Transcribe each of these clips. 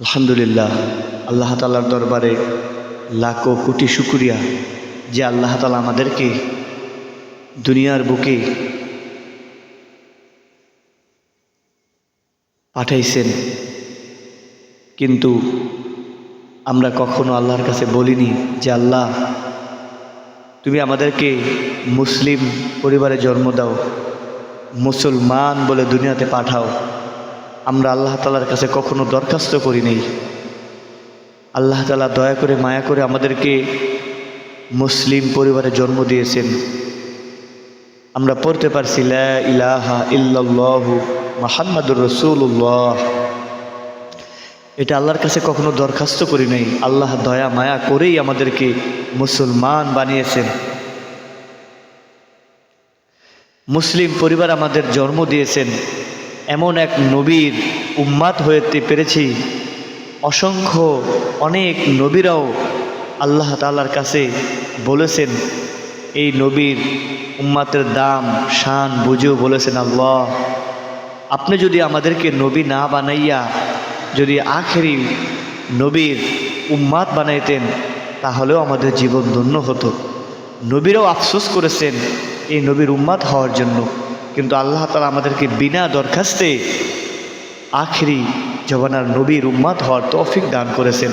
আলহামদুলিল্লাহ, আল্লাহ তালার দরবারে লাখো কোটি শুক্রিয়া যে আল্লাহ তালা আমাদেরকে দুনিয়ার বুকে পাঠাইছেন। কিন্তু আমরা কখনো আল্লাহর কাছে বলিনি যে, আল্লাহ, তুমি আমাদেরকে মুসলিম পরিবারে জন্ম দাও। মুসলমান বলে দুনিয়াতে পাঠাও। আমরা আল্লাহ তালার কাছে কখনো দরখাস্ত করি নেই। আল্লাহ তালা দয়া করে মায়া করে আমাদেরকে মুসলিম পরিবারে জন্ম দিয়েছেন। আমরা পড়তে পারছি ইলাহা ইল্লাল্লাহু মাহাম্মাদুর রসুল্লাহ এটা আল্লাহর কাছে কখনো দরখাস্ত করি নাই। আল্লাহ দয়া মায়া করেই আমাদেরকে মুসলমান বানিয়েছেন। মুসলিম পরিবার আমাদের জন্ম দিয়েছেন। এমন এক নবীর উম্মাদ হতে পেরেছি। অসংখ্য, অনেক নবীরাও আল্লাহ তালার কাছে বলেছেন, এই নবীর উম্মাতের দাম, শান, বুঝেও বলেছেন আল্লাহ। আপনি যদি আমাদেরকে নবী না বানাইয়া যদি আখেরি নবীর উম্মাদ বানাইতেন, তাহলেও আমাদের জীবন ধন্য হতো। নবীরাও আফসোস করেছেন এই নবীর উম্মাদ হওয়ার জন্য। কিন্তু আল্লাহ তালা আমাদেরকে বিনা দরখাস্তে আখেরি জবানার নবীর উম্মাদ হওয়ার তৌফিক দান করেছেন।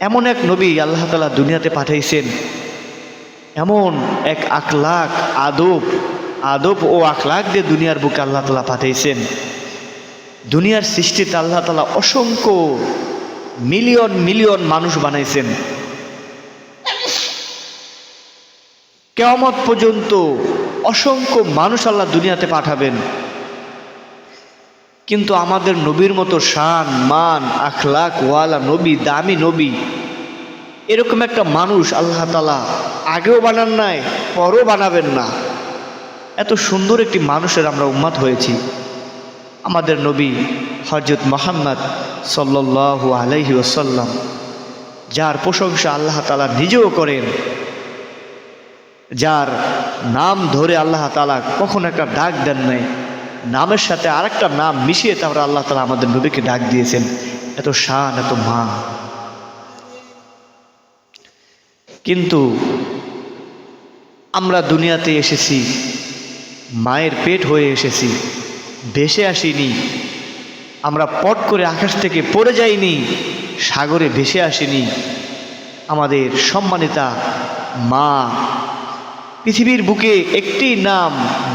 এমন এক নবী আল্লাহ তালা দুনিয়াতে পাঠাইছেন। এমন এক আখলাক, আদব আদব ও আখলাক দিয়ে দুনিয়ার বুকে আল্লাহ তালা পাঠাইছেন। দুনিয়ার সৃষ্টিতে আল্লাহ তালা অসংখ্য মিলিয়ন মিলিয়ন মানুষ বানাইছেন। কেয়ামত পর্যন্ত অসংখ্য মানুষ আল্লাহ দুনিয়াতে পাঠাবেন। কিন্তু আমাদের নবীর মতো শান, মান, আখলাক, ওয়ালা, নবী, দামি নবী, এরকম একটা মানুষ আল্লাহ তালা আগেও বানান নাই, পরও বানাবেন না। এত সুন্দর একটি মানুষের আমরা উম্মাদ হয়েছি। আমাদের নবী হজরত মোহাম্মদ সাল্লাল্লাহু আলাইহি ওসাল্লাম যার প্রশংসা আল্লাহ তালা নিজেও করেন। যার নাম ধরে আল্লাহ তালা কখন একটা ডাক দেন নাই। নামের সাথে আরেকটা নাম মিশিয়ে তারপরে আল্লাহ তালা আমাদের নবীকে ডাক দিয়েছেন। এত শান, এত মা কিন্তু আমরা দুনিয়াতে এসেছি, মায়ের পেট হয়ে এসেছি, ভেসে আসিনি। আমরা পট করে আকাশ থেকে পড়ে যাইনি, সাগরে ভেসে আসিনি। আমাদের সম্মানিতা মা পৃথিবীর বুকে একটি নাম,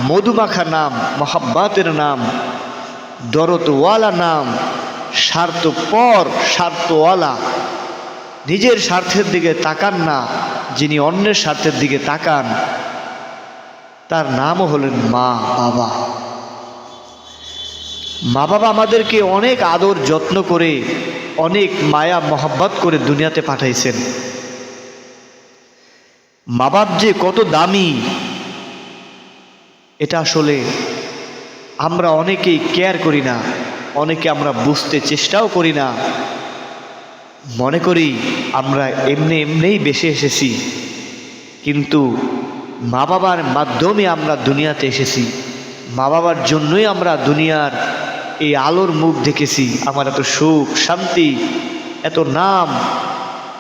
মধুমাখা নাম, মহাব্বাতের নাম, দরদওয়ালা নাম, স্বার্থপর স্বার্থওয়ালা, নিজের স্বার্থের দিকে তাকান না, যিনি অন্যের স্বার্থের দিকে তাকান, তার নামও হলেন মা বাবা। মা বাবা আমাদেরকে অনেক আদর যত্ন করে, অনেক মায়া, মহাব্বত করে দুনিয়াতে পাঠাইছেন। মা বাপ যে কত দামি, এটা আসলে আমরা অনেকেই কেয়ার করি না, অনেকে আমরা বুঝতে চেষ্টাও করি না। মনে করি আমরা এমনি এমনিই বেশি এসেছি, কিন্তু মা বাবার মাধ্যমে আমরা দুনিয়াতে এসেছি। মা বাবার জন্যই আমরা দুনিয়ার এই আলোর মুখ দেখেছি, আমার এত সুখ, শান্তি, এত নাম,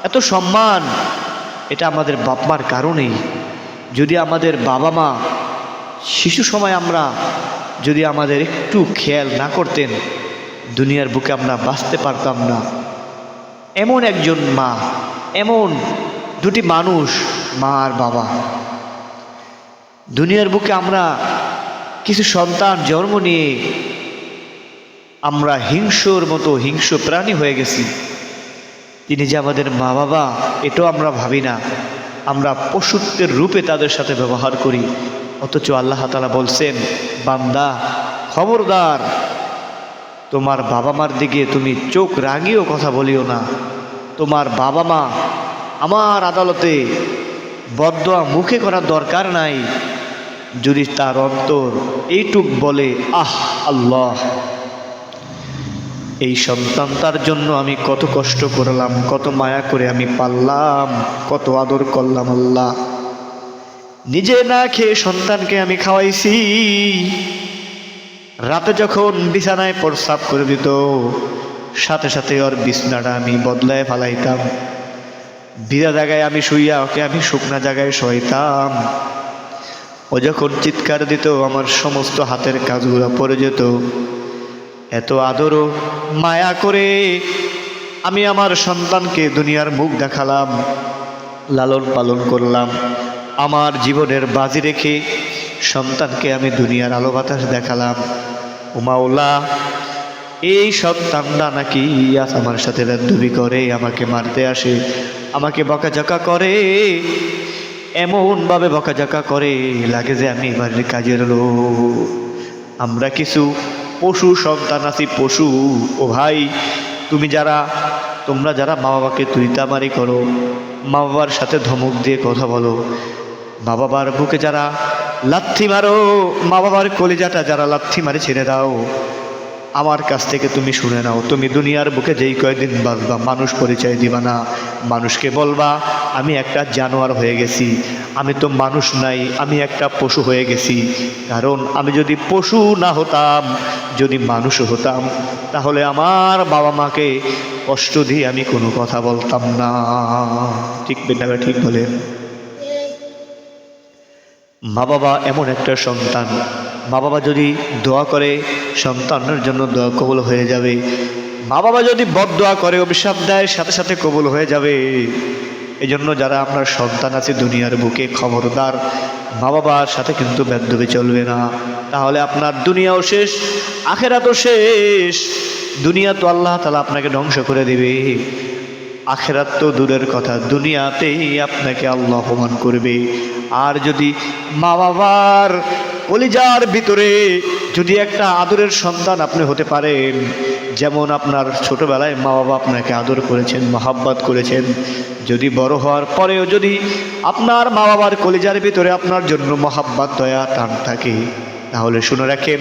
এত সম্মান এটা আমাদের বাপমার কারণেই। যদি আমাদের বাবা মা শিশু সময় আমরা যদি আমাদের একটু খেয়াল না করতেন, দুনিয়ার বুকে আমরা বাঁচতে পারতাম না। এমন একজন মা, এমন দুটি মানুষ, মা আর বাবা। দুনিয়ার বুকে আমরা কিছু সন্তান জন্ম নিয়ে আমরা হিংস্রর মতো হিংস্র প্রাণী হয়ে গেছি। তিনি যে আমাদের মা বাবা, এটাও আমরা ভাবি না। আমরা পশুত্বের রূপে তাদের সাথে ব্যবহার করি। অথচ আল্লাহ তালা বলছেন, বান্দা, খবরদার, তোমার বাবা মার দিকে তুমি চোখ রাগিও কথা বলিও না। তোমার বাবা মা আমার আদালতে বদয়া মুখে করার দরকার নাই। যদি তার অন্তর এইটুক বলে, আহ, আল্লাহ। এই সন্তানটার জন্য আমি কত কষ্ট করলাম, কত মায়া করে আমি পারলাম, কত আদর করলাম আল্লাহ। নিজে না খেয়ে সন্তানকে আমি খাওয়াইছি। রাতে যখন বিছানায় প্রস্রাব করে দিত, সাথে সাথে ওর বিছনাটা আমি বদলায় ফালাইতাম। ভিজা জায়গায় আমি শুইয়া ওকে আমি শুকনা জায়গায় শোয়াইতাম। ও যখন চিৎকার দিত, আমার সমস্ত হাতের কাজগুলো পড়ে যেত। এত আদরও মায়া করে আমি আমার সন্তানকে দুনিয়ার মুখ দেখালাম, লালন পালন করলাম, আমার জীবনের বাজি রেখে সন্তানকে আমি দুনিয়ার আলো বাতাস দেখালাম। উমাউলা এই সন্তানটা নাকি আজ আমার সাথে রাদ্দুবি করে, আমাকে মারতে আসে, আমাকে বকাঝকা করে, এমনভাবে বকাঝকা করে, লাগে যে আমি বাড়ির কাজের লোক। আমরা কিছু পশু সন্তান আছি পশু। ও ভাই, তুমি যারা, তোমরা যারা মা বাবাকে তুইতামারি করো মা বাবার সাথে ধমক দিয়ে কথা বলো। মা বাবার বুকে যারা লাথি মারো মা বাবার কলিজাটা যারা লাথি মারে ছেড়ে দাও। আমার কাছ থেকে তুমি শুনে নাও। তুমি দুনিয়ার বুকে যেই কয়দিন বাঁচবা মানুষ পরিচয় দিবা না। মানুষকে বলবা, আমি একটা জানোয়ার হয়ে গেছি। আমি তো মানুষ নাই, আমি একটা পশু হয়ে গেছি। কারণ আমি যদি পশু না হতাম, যদি মানুষ হতাম, তাহলে আমার বাবা মাকে কষ্ট দিয়ে আমি কোনো কথা বলতাম না। ঠিক বেটাকে ঠিক বলে। মা বাবা এমন একটা সন্তান মা বাবা যদি দোয়া করে সন্তানের জন্য দোয়া কবল হয়ে যাবে। মা বাবা যদি বদ দোয়া করে, অভিশাপ দেয়, সাথে সাথে কবল হয়ে যাবে। এই জন্য যারা আপনার সন্তান আছে দুনিয়ার বুকে, খবরদার মা বাবার সাথে কিন্তু বেদবে চলবে না। তাহলে আপনার দুনিয়াও শেষ, আখেরাতও শেষ। দুনিয়া তো আল্লাহ তালা আপনাকে ধ্বংস করে দিবে। আখেরাত তো দূরের কথা, দুনিয়াতেই আপনাকে আল্লাহ অপমান করবে। আর যদি মা বাবার কলিজার ভিতরে যদি একটা আদরের সন্তান আপনি হতে পারেন, যেমন আপনার ছোটবেলায় মা বাবা আপনাকে আদর করেছেন, মহাব্বাত করেছেন, যদি বড় হওয়ার পরেও যদি আপনার মা বাবার কলিজার ভিতরে আপনার জন্য মহাব্বাত, দয়া, টান থাকে, তাহলে শুনে রাখেন,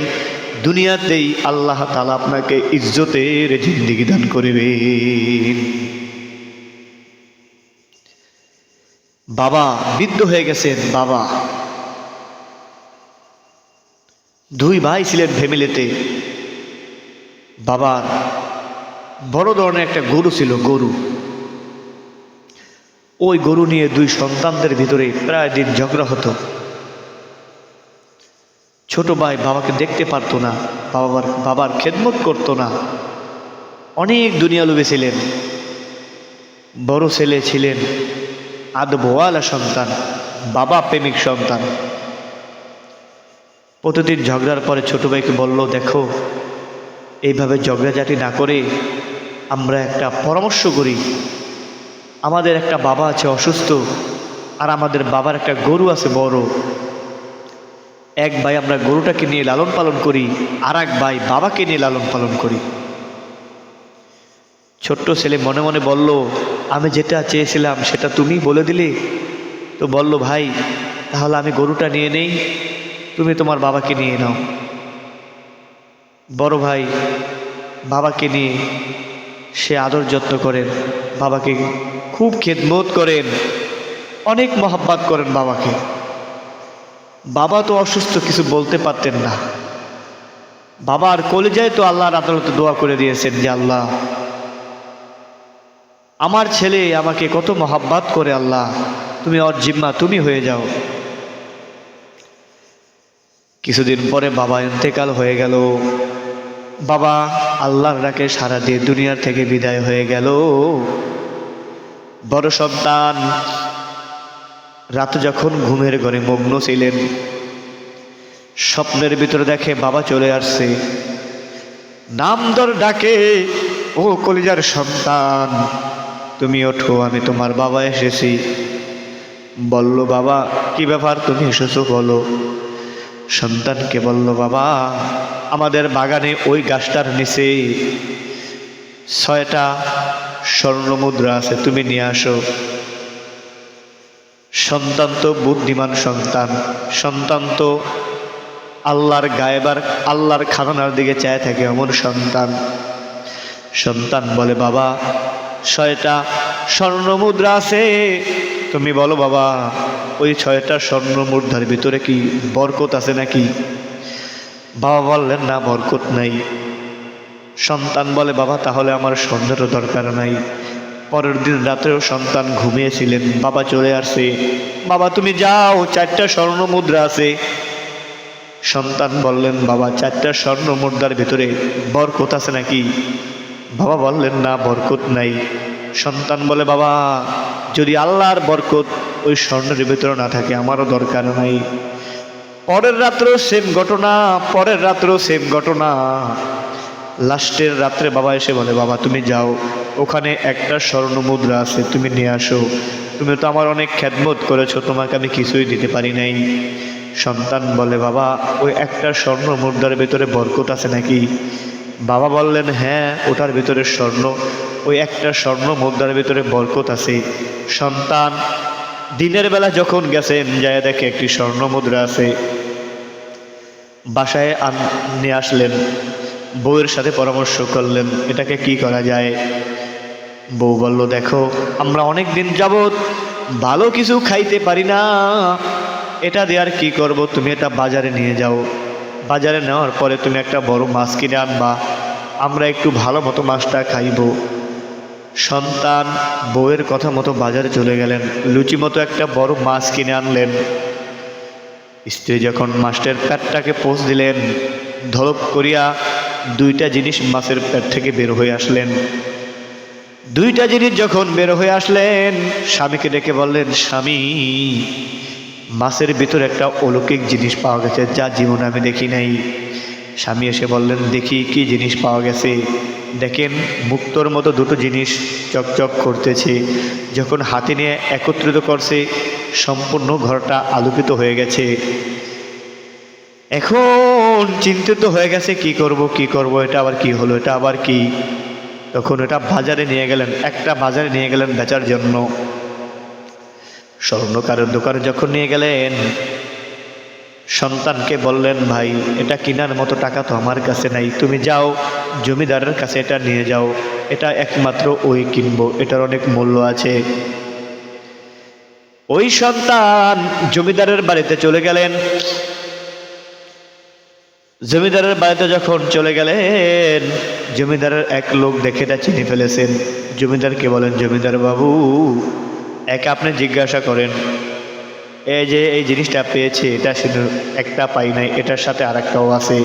দুনিয়াতেই আল্লাহ তালা আপনাকে ইজ্জতের জিন্দিগি দান করবেন। বাবা, বৃদ্ধ হয়ে গেছেন বাবা। দুই ভাই ছিলেন ফ্যামিলিতে। বাবার বড় ধরনের একটা গরু ছিল, গরু। ওই গরু নিয়ে দুই সন্তানদের ভিতরে প্রায় দিন ঝগড়া হতো। ছোট ভাই বাবাকে দেখতে পারতো না, বাবার বাবার খেদমত করতো না। অনেক দুনিয়া লোভে ছিলেন। বড় ছেলে ছিলেন আদবোয়ালা সন্তান, বাবা প্রেমিক সন্তান। প্রতিদিন ঝগড়ার পরে ছোট ভাইকে বলল, দেখো, এইভাবে ঝগড়াঝাটি না করে আমরা একটা পরামর্শ করি। আমাদের একটা বাবা আছে অসুস্থ আর আমাদের বাবার একটা গরু আছে বড়। এক ভাই আমরা গরুটাকে নিয়ে লালন পালন করি আর এক ভাই বাবাকে নিয়ে লালন পালন করি। ছোট্ট ছেলে মনে মনে বলল, আমি যেটা চেয়েছিলাম সেটা তুমি বলে দিলে? তো বলল, ভাই, তাহলে আমি গরুটা নিয়ে নেই। তুমি তোমার বাবাকে নিয়ে নাও। বড় ভাই বাবাকে নিয়ে সে আদর যত্ন করেন, বাবাকে খুব খেদমত করেন, অনেক মহাব্বাত করেন বাবাকে। বাবা তো অসুস্থ, কিছু বলতে পারতেন না। বাবার কলেজায় তো আল্লাহর আদালতে দোয়া করে দিয়েছেন যে, আল্লাহ, আমার ছেলে আমাকে কত মহাব্বাত করে, আল্লাহ, তুমি ওর জিম্মা, তুমি হয়ে যাও। কিছুদিন পরে বাবা ইন্তেকাল হয়ে গেল। বাবা আল্লাহর ডাকে সারা দিয়ে দুনিয়ার থেকে বিদায় হয়ে গেল। বড় সন্তান, রাত যখন ঘুমের ঘরে মগ্ন ছিলেন, স্বপ্নের ভিতরে দেখে বাবা চলে আসছে। নাম ধর ডাকে, ও কলিজার সন্তান, তুমি ওঠো, আমি তোমার বাবা এসেছি। বলল, বাবা, কি ব্যাপার? তুমি এসেছ, বলো। সন্তানকে বলল, বাবা, আমাদের বাগানে ওই গাছটার নিচে ছয়টা স্বর্ণ মুদ্রা আছে, তুমি নিয়ে আসো। সন্তান তো বুদ্ধিমান সন্তান সন্তান তো আল্লাহর গায়েবার, আল্লাহর খানার দিকে চায় থাকে এমন সন্তান। সন্তান বলে, বাবা, ছয়টা স্বর্ণ মুদ্রা আছে, তুমি বলো, বাবা ওই ছয়টা স্বর্ণ মুদ্রার ভিতরে কি বরকত আছে নাকি? বাবা বললেন, না, বরকত নাই। সন্তান বলে, বাবা, তাহলে আমার স্বর্ণেরও দরকার নাই। পরের দিন রাতেও সন্তান ঘুমিয়েছিলেন, বাবা চলে আসছে বাবা, তুমি যাও, চারটা স্বর্ণ মুদ্রা আছে। সন্তান বললেন, বাবা, চারটা স্বর্ণ মুদ্রার ভিতরে বরকত আছে নাকি? বাবা বললেন, না, বরকত নাই। সন্তান বলে, বাবা, যদি আল্লাহর বরকত ওই স্বর্ণের ভিতরে না থাকে, আমারও দরকার নাই। পরের রাত্রেও সেম ঘটনা, পরের রাত্রেও সেম ঘটনা। লাস্টের রাত্রে বাবা এসে বলে, বাবা, তুমি যাও, ওখানে একটা স্বর্ণ মুদ্রা আছে, তুমি নিয়ে আসো। তুমি তো আমার অনেক খ্যাতমত করেছ, তোমাকে আমি কিছুই দিতে পারি নাই। সন্তান বলে, বাবা, ওই একটা স্বর্ণ মুদ্রার ভিতরে বরকত আছে নাকি? বাবা বললেন হ্যাঁ ওটার ভিতরে স্বর্ণ, ওই একটা স্বর্ণ মুদ্রার ভিতরে বরকত আছে। সন্তান দিনের বেলা যখন গেছেন যায় দেখে একটি স্বর্ণ মুদ্রা আছে। বাসায় আন নিয়ে আসলেন। বউয়ের সাথে পরামর্শ করলেন, এটাকে কি করা যায়? বউ বলল, দেখো, আমরা অনেক দিন যাবৎ ভালো কিছু খাইতে পারি না। এটা দিয়ে আর কি করব? তুমি এটা বাজারে নিয়ে যাও। বাজারে নেওয়ার পরে তুমি একটা বড় মাছ কিনে আনবা। আমরা একটু ভালো মতো মাছটা খাইব। সন্তান বউয়ের কথা মতো বাজারে চলে গেলেন। লুচি মতো একটা বড় মাছ কিনে আনলেন। স্ত্রী যখন মাছটার প্যাটটাকে পোষ দিলেন, ধরপ করিয়া দুইটা জিনিস মাছের প্যাট থেকে বের হয়ে আসলেন। দুইটা জিনিস যখন বের হয়ে আসলেন, স্বামীকে ডেকে বললেন, স্বামী, মাছের ভিতর একটা অলৌকিক জিনিস পাওয়া গেছে, যা জীবনে আমি দেখি নাই। স্বামী এসে বললেন, দেখি কি জিনিস পাওয়া গেছে। দেখেন, মুক্তর মতো দুটো জিনিস চকচক করতেছে। যখন হাতে নিয়ে একত্রিত করছে, সম্পূর্ণ ঘরটা আলোকিত হয়ে গেছে। এখন চিন্তিত হয়ে গেছে, কি করব কি করব, এটা আবার কি হলো, এটা আবার কি? তখন এটা বাজারে নিয়ে গেলেন, একটা বাজারে নিয়ে গেলেন বেচার জন্য। স্বর্ণকারের দোকানে যখন নিয়ে গেলেন সন্তানকে বললেন, ভাই, এটা কেনার মতো টাকা তো আমার কাছে নাই। তুমি যাও, জমিদারের কাছে এটা নিয়ে যাও। এটা একমাত্র ওই কিনবো, এটার অনেক মূল্য আছে। ওই সন্তান জমিদারের বাড়িতে চলে গেলেন। জমিদারের বাড়িতে যখন চলে গেলেন, জমিদারের এক লোক দেখে এটা চিনে ফেলেছেন। জমিদারকে বলেন, জমিদার বাবু, এক আপনি জিজ্ঞাসা করেন এই যে এই জিনিসটা পেয়েছে, এটা শুধু একটা পাই নাই, এটার সাথে আর একটাও আছে।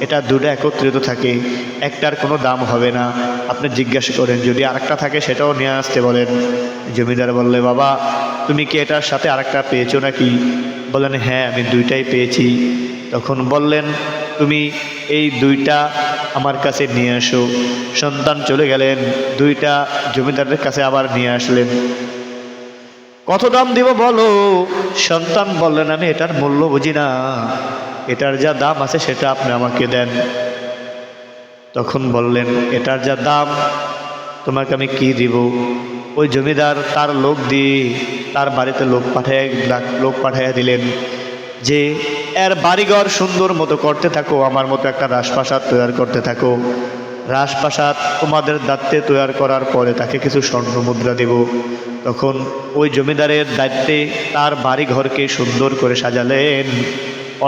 এটা দুটো একত্রিত থাকে, একটার কোনো দাম হবে না। আপনি জিজ্ঞাসা করেন, যদি আরেকটা থাকে, সেটাও নিয়ে আসতে বলেন। জমিদার বললে, বাবা, তুমি কি এটার সাথে আরেকটা পেয়েছ নাকি? বলেন হ্যাঁ আমি দুইটাই পেয়েছি। তখন বললেন, তুমি এই দুইটা আমার কাছে নিয়ে আসো। সন্তান চলে গেলেন, দুইটা জমিদারের কাছে আবার নিয়ে আসলেন। কত দাম দিব বলো? সন্তান বললেন, আমি এটার মূল্য বুঝি না। এটার যা দাম আছে সেটা আপনি আমাকে দেন। তখন বললেন, এটার যা দাম, তোমাকে আমি কি দিব? ওই জমিদার তার লোক দিয়ে তার বাড়িতে লোক পাঠায় লোক পাঠাইয়া দিলেন যে, এর বাড়িঘর সুন্দর মতো করতে থাকো, আমার মতো একটা রাজপ্রাসাদ তৈরি করতে থাকো। রাজপ্রাসাদ তোমাদের দায়িত্বে তৈরি করার পরে তাকে কিছু স্বর্ণ মুদ্রা দেব। তখন ওই জমিদারের দায়িত্বে তার বাড়ি ঘরকে সুন্দর করে সাজালেন।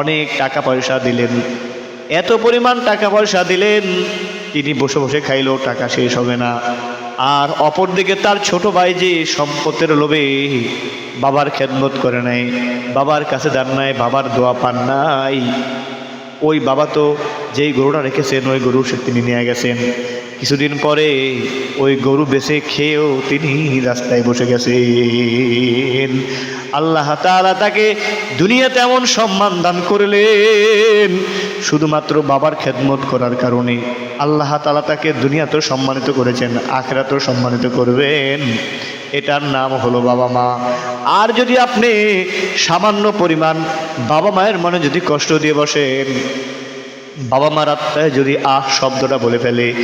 অনেক টাকা পয়সা দিলেন। এত পরিমাণ টাকা পয়সা দিলেন, তিনি বসে বসে খাইলেও টাকা শেষ হবে না। আর অপরদিকে তার ছোট ভাই যে সম্পত্তির লোভে বাবার খেদমত করে নাই, বাবার কাছে দান নাই, বাবার দোয়া পান নাই, ওই বাবা তো যেই গরুটা রেখেছেন, ওই গরু সে তিনি নিয়ে গেছেন। কিছুদিন পরে ওই গরু বেছে খেয়েও তিনি রাস্তায় বসে গেছেন। আল্লাহ তাআলা তাকে দুনিয়াতে এমন সম্মান দান করলেন, শুধুমাত্র বাবার খেদমত করার কারণে। আল্লাহ তাআলা তাকে দুনিয়াতেও সম্মানিত করেছেন, আখেরাতেও সম্মানিত করবেন। এটার নাম হলো বাবা মা। আর যদি আপনি সামান্য পরিমাণ বাবা মায়ের মনে যদি কষ্ট দিয়ে বসেন, বাবা মার আত্মায় যদি আহ শব্দটা বলে ফেলে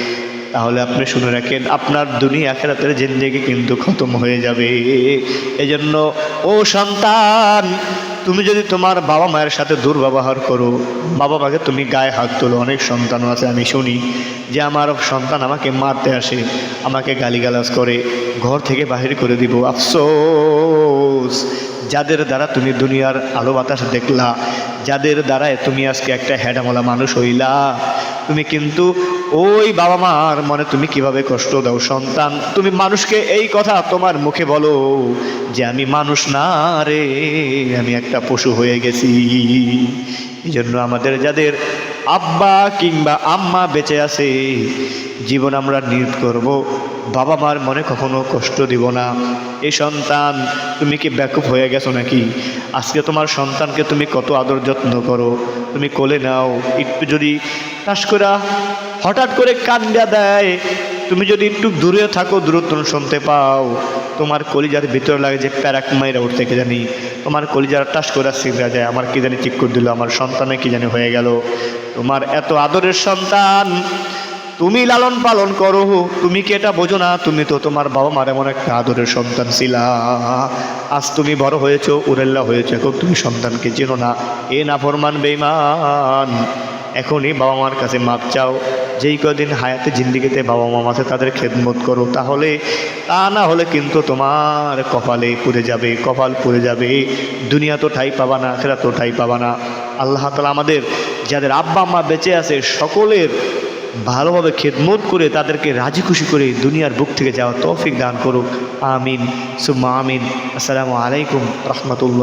তাহলে আপনি শুনে রাখেন, আপনার দুনিয়া আখেরাতের জিন্দেগি কিন্তু খতম হয়ে যাবে। এজন্য, ও সন্তান, তুমি যদি তোমার বাবা মায়ের সাথে দুর্ব্যবহার করো বাবা মাকে তুমি গায়ে হাত তোলো। অনেক সন্তানও আছে, আমি শুনি, যে আমার সন্তান আমাকে মারতে আসে, আমাকে গালিগালাজ করে, ঘর থেকে বাহির করে দিব। আফসোস, যাদের দ্বারা তুমি দুনিয়ার আলো বাতাস দেখলা, যাদের দ্বারায় তুমি আজকে একটা হ্যাডামলা মানুষ হইলা। তুমি কিন্তু ওই বাবা মার মনে তুমি কীভাবে কষ্ট দাও, সন্তান? তুমি মানুষকে এই কথা তোমার মুখে বলো যে আমি মানুষ না রে, আমি একটা পশু হয়ে গেছি। এই জন্য আমাদের যাদের আব্বা কিংবা আম্মা বেঁচে আছে, জীবন আমরা নিয়ত করব। বাবা মার মনে কখনো কষ্ট দিব না। এই সন্তান, তুমি কি ব্যাকুপ হয়ে গেছো নাকি? আজকে তোমার সন্তানকে তুমি কত আদর যত্ন করো? তুমি কোলে নাও, একটু যদি টাস করা হঠাৎ করে কান্দা দেয়। তুমি যদি একটু দূরে থাকো, দূরত্ব শুনতে পাও। তোমার কলিজার ভিতরে লাগে যে প্যারাক মাইরা উঠতে কে জানি। তোমার কলিজার টাস করে সিগড়া যায় আমার কি জানি ঠিক করে দিল, আমার সন্তানে কি জানি হয়ে গেল। তোমার এত আদরের সন্তান, তুমি লালন পালন করো। তুমি কি এটা বোঝো না? তুমি তো তোমার বাবা মার এমন একটা আদরের সন্তান ছিলা। আজ তুমি বড় হয়েছো উরেল্লা হয়েছো এখন তুমি সন্তানকে চেনো না। এ না ফরমান বেইমান এখনই বাবা মার কাছে মাপ চাও। যেই কদিন হায়াতে জিন্দিগিতে বাবা মা আছে, তাদের খেদমত করো। তাহলে তা না হলে কিন্তু তোমার কপালে পুড়ে যাবে, কপাল পুড়ে যাবে। দুনিয়া তো ঠাই পাবা না খেরা তো ঠাই পাবা না। আল্লাহ তালা আমাদের যাদের আব্বা, আম্মা বেঁচে আছে, সকলের ভালোভাবে খেদমত করে তাদেরকে রাজি খুশি করে দুনিয়ার বুক থেকে যাওয়া তৌফিক দান করুক। আমিন। সুম্মা আমিন। আসসালামু আলাইকুম রহমতুল্লাহ।